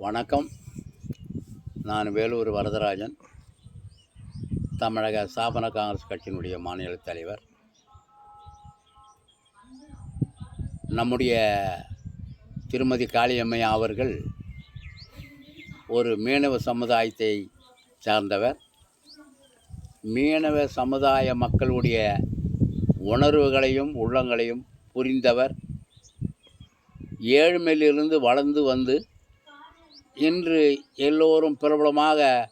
வணக்கம். நான் வேலூர் வரதராஜன். தமிழக ஸ்தாபன காங்கிரஸ் கட்சியினுடைய மாநில தலைவர். நம்முடைய திருமதி காளியம்மையா அவர்கள் ஒரு மீனவ சமுதாயத்தை சார்ந்தவர். மீனவ சமுதாய மக்களுடைய உணர்வுகளையும் உள்ளங்களையும் புரிந்தவர். ஏழ்மையிலிருந்து வளர்ந்து வந்து இன்று எல்லோரும் பிரபலமாக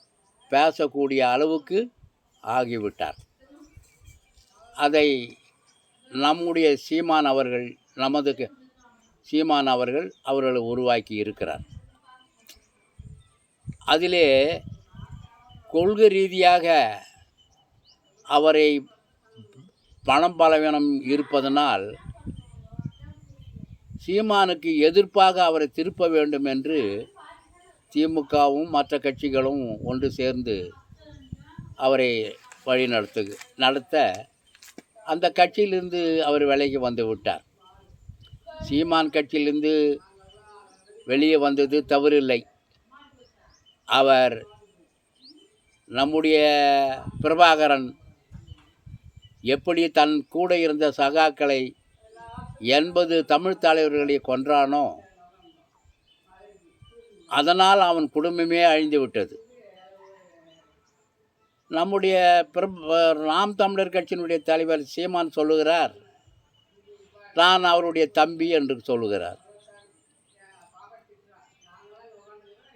பேசக்கூடிய அளவுக்கு ஆகிவிட்டார். அதை நம்முடைய சீமான் அவர்கள் நமது சீமான் அவர்கள் அவர்களை உருவாக்கி இருக்கிறார். அதிலே கொள்கை ரீதியாக அவரை பணம் பலவீனம் இருப்பதனால் சீமானுக்கு எதிர்ப்பாக அவரை திருப்ப வேண்டும் என்று திமுகவும் மற்ற கட்சிகளும் ஒன்று சேர்ந்து அவரை வழி நடத்து நடத்த அந்த கட்சியிலிருந்து அவர் விலகி வந்து விட்டார். சீமான் கட்சியிலிருந்து வெளியே வந்தது தவறில்லை. அவர் நம்முடைய பிரபாகரன் எப்படி தன் கூட இருந்த சகாக்களை எண்பது தமிழ் தலைவர்களை கொன்றானோ அதனால் அவன் குடும்பமே அழிந்து விட்டது. நம்முடைய நாம் தமிழர் கட்சியினுடைய தலைவர் சீமான் சொல்லுகிறார் நான் அவருடைய தம்பி என்று சொல்லுகிறார்.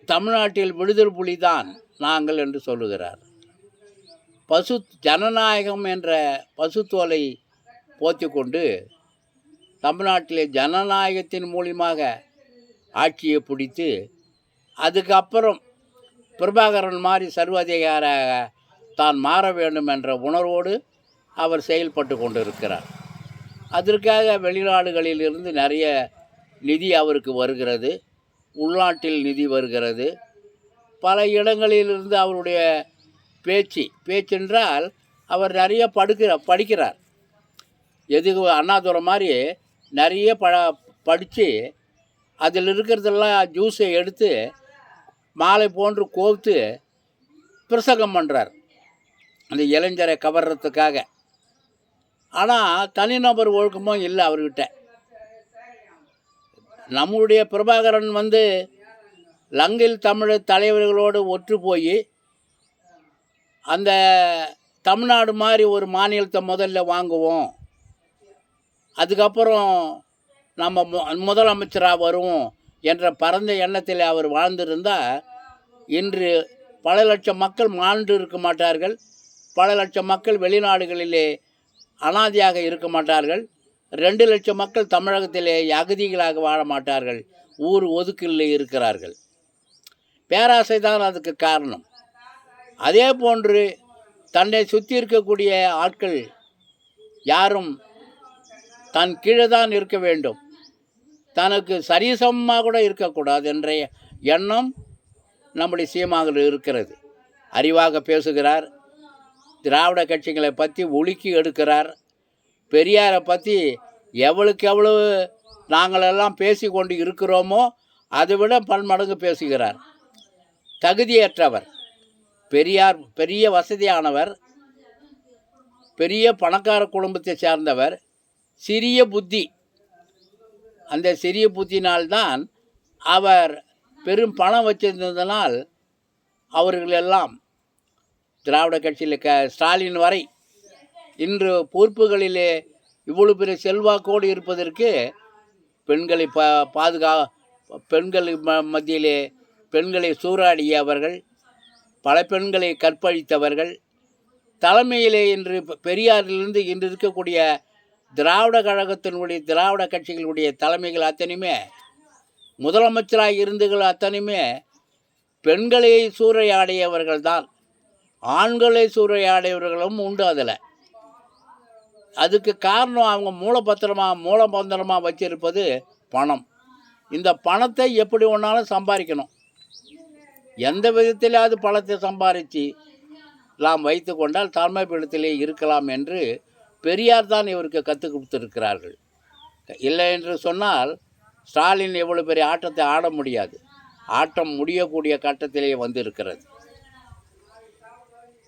தமிழ்நாட்டில் விடுதல் புலிதான் நாங்கள் என்று சொல்லுகிறார். பசு ஜனநாயகம் என்ற பசுத்தோலை போத்தி கொண்டு தமிழ்நாட்டிலே ஜனநாயகத்தின் மூலியமாக ஆட்சியை பிடித்து அதுக்கப்புறம் பிரபாகரன் மாதிரி சர்வாதிகாராக தான் மாற வேண்டும் என்ற உணர்வோடு அவர் செயல்பட்டு கொண்டிருக்கிறார். அதற்காக வெளிநாடுகளில் இருந்து நிறைய நிதி அவருக்கு வருகிறது. உள்நாட்டில் நிதி வருகிறது. பல இடங்களிலிருந்து அவருடைய பேச்சு பேச்சென்றால் அவர் நிறைய படுக்கிற படிக்கிறார். எதுக்கு அண்ணாதுரை மாதிரி நிறைய ப படித்து அதில் இருக்கிறதெல்லாம் ஜூஸை எடுத்து மாலை போன்று கோர்த்து பிரசங்கம் பண்ணுறார் அந்த இளைஞரை கவர்றதுக்காக. ஆனால் தனிநபர் ஒழுக்கமும் இல்லை அவர்கிட்ட. நம்முடைய பிரபாகரன் வந்து லங்கில் தமிழ் தலைவர்களோடு ஒற்று போய் அந்த தமிழ்நாடு மாதிரி ஒரு மாநிலத்தை முதல்ல வாங்குவோம். அதுக்கப்புறம் நம்ம மு- முதலமைச்சராக வருவோம். என்ற பரந்த எண்ணத்தில் அவர் வாழ்ந்திருந்தால் இன்று பல லட்சம் மக்கள் மாண்டு இருக்க மாட்டார்கள். பல லட்சம் மக்கள் வெளிநாடுகளிலே அனாதையாக இருக்க மாட்டார்கள். ரெண்டு லட்சம் மக்கள் தமிழகத்திலே அகதிகளாக வாழ மாட்டார்கள். ஊர் ஒதுக்கிலே இருக்கிறார்கள். பேராசை தான் அதுக்கு காரணம். அதே போன்று தன்னை சுற்றி இருக்கக்கூடிய ஆட்கள் யாரும் தன் கீழே தான் இருக்க வேண்டும். தனக்கு சரிசமமாக கூட இருக்கக்கூடாது என்ற எண்ணம் நம்முடைய சீமாவில் இருக்கிறது. அறிவாக பேசுகிறார். திராவிட கட்சிகளை பற்றி ஒழுக்கி எடுக்கிறார். பெரியாரை பற்றி எவ்வளவுக்கு எவ்வளவு நாங்களெல்லாம் பேசி கொண்டு இருக்கிறோமோ அதை விட பன்மடங்கு பேசுகிறார். தகுதியற்றவர். பெரியார் பெரிய வசதியானவர். பெரிய பணக்கார குடும்பத்தை சேர்ந்தவர். சிறிய புத்தி. அந்த சிறிய புத்தினால்தான் அவர் பெரும் பணம் வச்சிருந்ததனால் அவர்களெல்லாம் திராவிட கட்சியில் க ஸ்டாலின் வரை இன்று பொறுப்புகளிலே இவ்வளவு பெரிய செல்வாக்கோடு இருப்பதற்கு பெண்களை பா பாதுகா பெண்கள் ம மத்தியிலே பெண்களை சூறாடியவர்கள் பல பெண்களை கற்பழித்தவர்கள் தலைமையிலே இன்று பெரியாரிலிருந்து இன்று இருக்கக்கூடிய திராவிட கழகத்தினுடைய திராவிட கட்சிகளுடைய தலைமைகள் அத்தனையுமே முதலமைச்சராக இருந்துகள் அத்தனையுமே பெண்களை சூறையாடியவர்கள் தான் ஆண்களை சூறையாடியவர்களும் உண்டு அதில். அதுக்கு காரணம் அவங்க மூலப்பத்திரமாக மூலபந்திரமாக வச்சிருப்பது பணம். இந்த பணத்தை எப்படி ஒன்றாலும் சம்பாதிக்கணும். எந்த விதத்திலாவது பணத்தை சம்பாதிச்சு நாம் வைத்து கொண்டால் தாழ்மைப்படத்திலே இருக்கலாம் என்று பெரியார் தான் இவருக்கு கற்றுக் கொடுத்துருக்கிறார்கள். இல்லை என்று சொன்னால் ஸ்டாலின் எவ்வளோ பெரிய ஆட்டத்தை ஆட முடியாது. ஆட்டம் முடியக்கூடிய கட்டத்திலேயே வந்திருக்கிறது.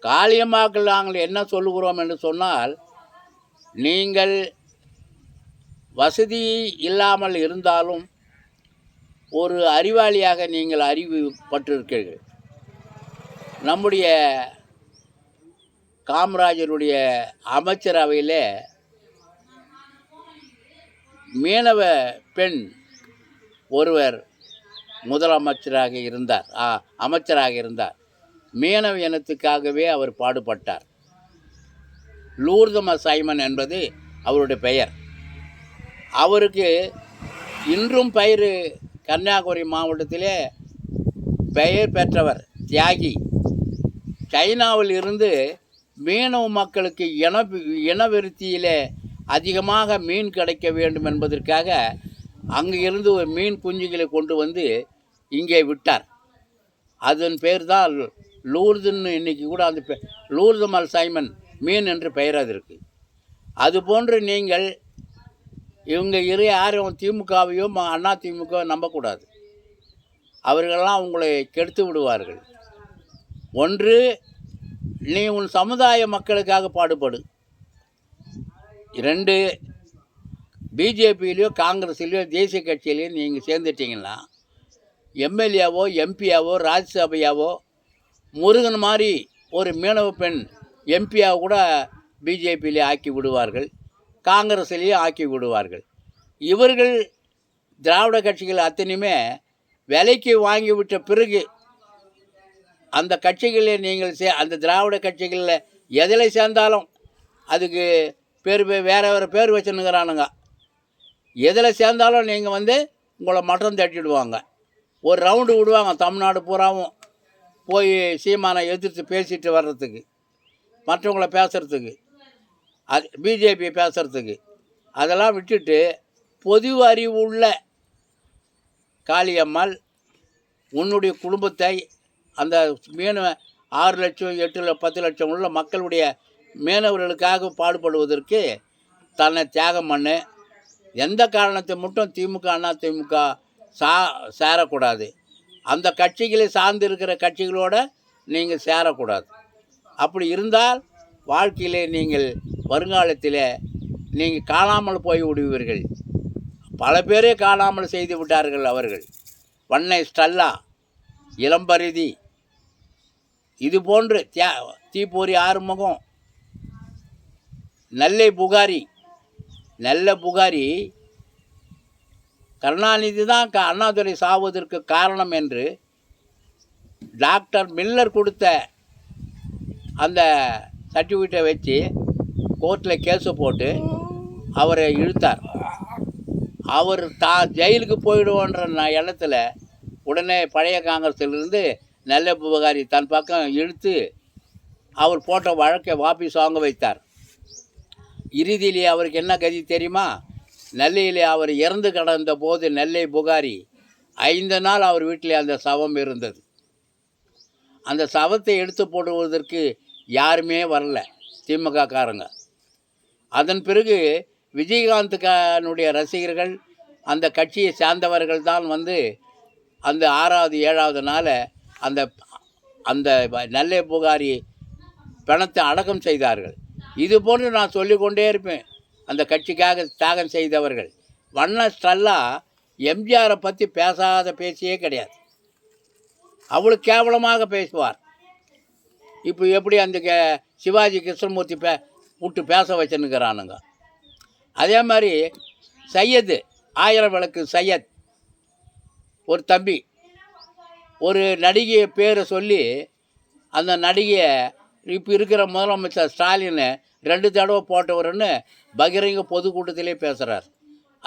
காளியம்மாக்கள் நாங்கள் என்ன சொல்லுகிறோம் என்று சொன்னால் நீங்கள் வசதி இல்லாமல் இருந்தாலும் ஒரு அறிவாளியாக நீங்கள் அறிவு பட்டிருக்கிறீர்கள். நம்முடைய காமராஜருடைய அமைச்சரவையில் மீனவ பெண் ஒருவர் முதலமைச்சராக இருந்தார். ஆ, அமைச்சராக இருந்தார். மீனவ இனத்துக்காகவே அவர் பாடுபட்டார். லூர்தம சைமன் என்பது அவருடைய பெயர். அவருக்கு இன்றும் பயிர் கன்னியாகுமரி மாவட்டத்திலே பெயர் பெற்றவர் தியாகி. சைனாவில் இருந்து மீனவ மக்களுக்கு இன இனவிருத்தியிலே அதிகமாக மீன் கிடைக்க வேண்டும் என்பதற்காக அங்கே இருந்து ஒரு மீன் குஞ்சுகளை கொண்டு வந்து இங்கே விட்டார். அதன் பேர் தான் லூர்துன்னு இன்னைக்கு கூட அந்த பே லூர்துமல் சைமன் மீன் என்று பெயர் அதற்கு அதுபோன்று நீங்கள் இவங்க இரு யாரும் திமுகவையோ அண்ணா திமுக நம்பக்கூடாது. அவர்களெல்லாம் உங்களை கெடுத்து விடுவார்கள். ஒன்று நீ உன் சமுதாய மக்களுக்காக பாடுபடு. ரெண்டு பிஜேபியிலையோ காங்கிரஸ்லையோ தேசிய கட்சியிலையோ நீங்கள் சேர்ந்துட்டீங்கன்னா எம்எல்ஏவோ எம்பியாவோ ராஜ்யசபையாவோ முருகன் மாதிரி ஒரு மீனவ பெண் எம்பியாக கூட பிஜேபியிலே ஆக்கி விடுவார்கள் காங்கிரஸ்லேயும் ஆக்கி விடுவார்கள். இவர்கள் திராவிட கட்சிகள் அத்தனையுமே விலைக்கு வாங்கி விட்ட பிறகு அந்த கட்சிகளில் நீங்கள் சே அந்த திராவிட கட்சிகளில் எதில் சேர்ந்தாலும் அதுக்கு பேர் வேறு வேறு பேர் வச்சுன்னுக்கிறானுங்க எதில் சேர்ந்தாலும் நீங்கள் வந்து உங்களை மட்டம் தட்டிடுவாங்க. ஒரு ரவுண்டு விடுவாங்க தமிழ்நாடு பூராவும் போய் சீமானை எதிர்த்து பேசிட்டு வர்றதுக்கு மற்றவங்கள பேசுகிறதுக்கு அது பிஜேபி பேசுகிறதுக்கு அதெல்லாம் விட்டுட்டு பொது அறிவு உள்ள காளியம்மாள் உன்னுடைய குடும்பத்தை அந்த மீன ஆறு லட்சம் எட்டு பத்து லட்சம் உள்ள மக்களுடைய மீனவர்களுக்காக பாடுபடுவதற்கு தன்னை தியாகம் பண்ணு. எந்த காரணத்தை மட்டும் திமுக அண்ணா திமுக சா சேரக்கூடாது. அந்த கட்சிகளை சார்ந்து இருக்கிற கட்சிகளோட நீங்கள் சேரக்கூடாது. அப்படி இருந்தால் வாழ்க்கையிலே நீங்கள் வருங்காலத்தில் நீங்கள் காணாமல் போய் விடுவீர்கள் பல பேரே காணாமல் செய்து விட்டார்கள் அவர்கள். வண்ணை ஸ்டல்லா இளம்பரிதி இது போன்று தியா தீப்பொறி ஆறுமுகம். நல்லை புகாரி நல்ல புகாரி கருணாநிதி தான் க அண்ணாதுரை சாவதற்கு காரணம் என்று டாக்டர் மில்லர் கொடுத்த அந்த சர்டிஃபிகேட்டை வச்சு கோர்ட்டில் கேஸு போட்டு அவரை இழுத்தார். அவர் தா ஜெயிலுக்கு போயிடுவோன்ற ந- எண்ணத்தில் உடனே பழைய காங்கிரஸிலிருந்து நல்ல உபகாரி தன் பக்கம் இழுத்து அவர் போட்ட வழக்கை வாபிஸ் வாங்க வைத்தார். இறுதியிலே அவருக்கு என்ன கதி தெரியுமா? நெல்லையிலே அவர் இறந்து கடந்த போது நெல்லை புகாரி ஐந்து நாள் அவர் வீட்டில் அந்த சவம் இருந்தது. அந்த சவத்தை எடுத்து போடுவதற்கு யாருமே வரல திமுக காரங்க அதன் பிறகு விஜயகாந்துக்கானுடைய ரசிகர்கள் அந்த கட்சியை சார்ந்தவர்கள் தான் வந்து அந்த ஆறாவது ஏழாவது நாளை அந்த அந்த நெல்லை புகாரி பணத்தை அடக்கம் செய்தார்கள். இது போன்று நான் சொல்லிக்கொண்டே இருப்பேன். அந்த கட்சிக்காக தியாகம் செய்தவர்கள். வண்ண ஸ்டல்லா எம்ஜிஆரை பற்றி பேசாத பேச்சியே கிடையாது. அவ்வளோ கேவலமாக பேசுவார். இப்போ எப்படி அந்த கே சிவாஜி கிருஷ்ணமூர்த்தி பே விட்டு பேச வச்சுன்னுக்கிறானுங்க. அதே மாதிரி சையது ஆயிரம் விளக்கு சையத் ஒரு தம்பி. ஒரு நடிகையை பேரை சொல்லி அந்த நடிகையை இப்போ இருக்கிற முதலமைச்சர் ஸ்டாலின் ரெண்டு தடவை போட்டவருன்னு பகிரங்க பொதுக்கூட்டத்திலே பேசுகிறார்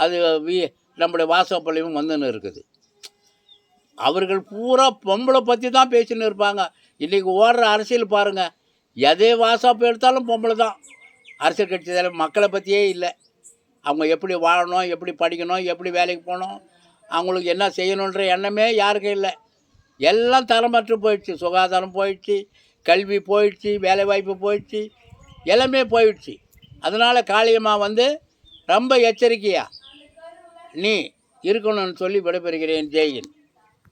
அது வி நம்முடைய வாசப்பள்ளியும் வந்துன்னு இருக்குது. அவர்கள் பூரா பொம்பளை பற்றி தான் பேசின்னு இருப்பாங்க. இன்றைக்கி ஓடுற அரசியல் பாருங்கள் எதே வாட்ஸ்அப் எடுத்தாலும் பொம்பளை தான். அரசியல் கட்சி தலைவர் மக்களை பற்றியே இல்லை. அவங்க எப்படி வாழணும் எப்படி படிக்கணும் எப்படி வேலைக்கு போகணும் அவங்களுக்கு என்ன செய்யணுன்ற எண்ணமே யாருக்கும் இல்லை. எல்லாம் தரமற்று போயிடுச்சு. சுகாதாரம் போயிடுச்சு கல்வி போயிடுச்சு வேலைவாய்ப்பு போயிடுச்சு எல்லாமே போயிடுச்சு. அதனால் காளியம்மா வந்து ரொம்ப எச்சரிக்கையாக நீ இருக்கணும்னு சொல்லி விடைபெறுகிறேன். ஜெயின்